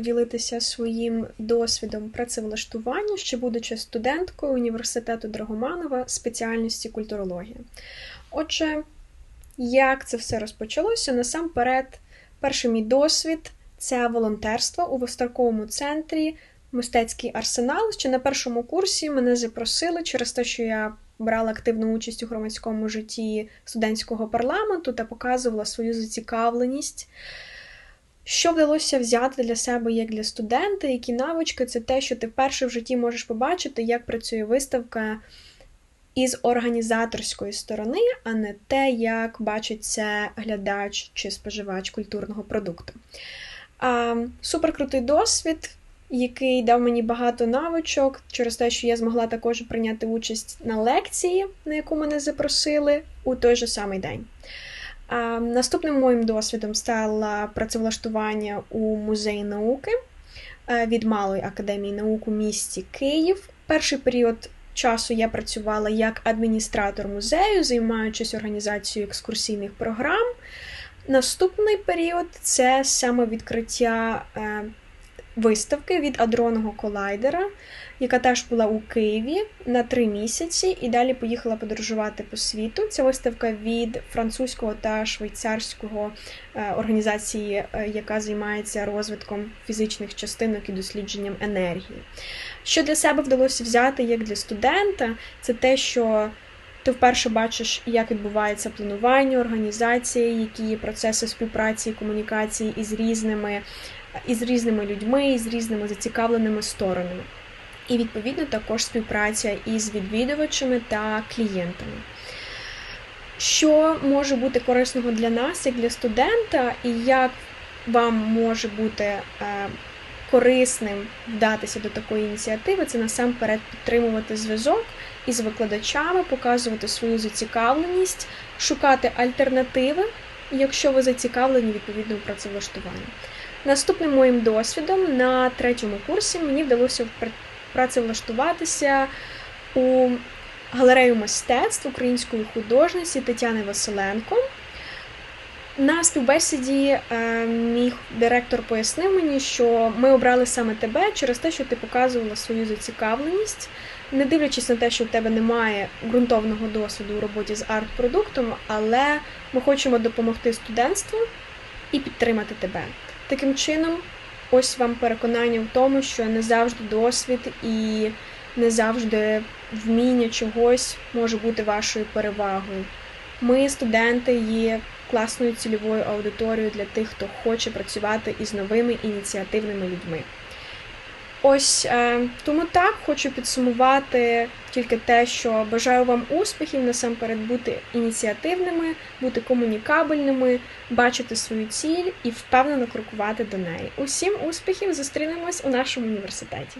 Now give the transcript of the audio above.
ділитися своїм досвідом працевлаштування, ще будучи студенткою університету Драгоманова спеціальності культурологія. Отже, як це все розпочалося? Насамперед, перший мій досвід це волонтерство у виставковому центрі Мистецький арсенал. Ще на першому курсі мене запросили через те, що я брала активну участь у громадському житті студентського парламенту та показувала свою зацікавленість. Що вдалося взяти для себе як для студента, які навички, це те, що ти вперше в житті можеш побачити, як працює виставка із організаторської сторони, а не те, як бачить це глядач чи споживач культурного продукту. А, Суперкрутий досвід, який дав мені багато навичок через те, що я змогла також прийняти участь на лекції, на яку мене запросили у той же самий день. Наступним моїм досвідом стало працевлаштування у музеї науки е, від Малої академії наук у місті Київ. Перший період часу я працювала як адміністратор музею, займаючись організацією екскурсійних програм. Наступний період це саме відкриття е, виставки від адронного колайдера, яка теж була у Києві на три місяці, і далі поїхала подорожувати по світу. Ця виставка від французького та швейцарського е, організації, е, яка займається розвитком фізичних частинок і дослідженням енергії. Що для себе вдалося взяти як для студента, це те, що ти вперше бачиш, як відбувається планування, організація, які є процеси співпраці комунікації із різними із різними людьми, із різними зацікавленими сторонами. І, відповідно, також співпраця із відвідувачами та клієнтами. Що може бути корисного для нас, як для студента, і як вам може бути е, корисним вдатися до такої ініціативи, це насамперед підтримувати зв'язок із викладачами, показувати свою зацікавленість, шукати альтернативи, якщо ви зацікавлені відповідно у. Наступним моїм досвідом на третьому курсі мені вдалося працевлаштуватися у галерею мистецтв української художниці Тетяни Василенко. На співбесіді е, мій директор пояснив мені, що ми обрали саме тебе через те, що ти показувала свою зацікавленість, не дивлячись на те, що в тебе немає ґрунтовного досвіду у роботі з арт-продуктом, але ми хочемо допомогти студентству і підтримати тебе. Таким чином, ось вам переконання в тому, що не завжди досвід і не завжди вміння чогось може бути вашою перевагою. Ми, студенти, є класною цільовою аудиторією для тих, хто хоче працювати із новими ініціативними людьми. Ось е, тому так хочу підсумувати тільки те, що бажаю вам успіхів, насамперед бути ініціативними, бути комунікабельними, бачити свою ціль і впевнено крокувати до неї. Усім успіхів! Зустрінемось у нашому університеті.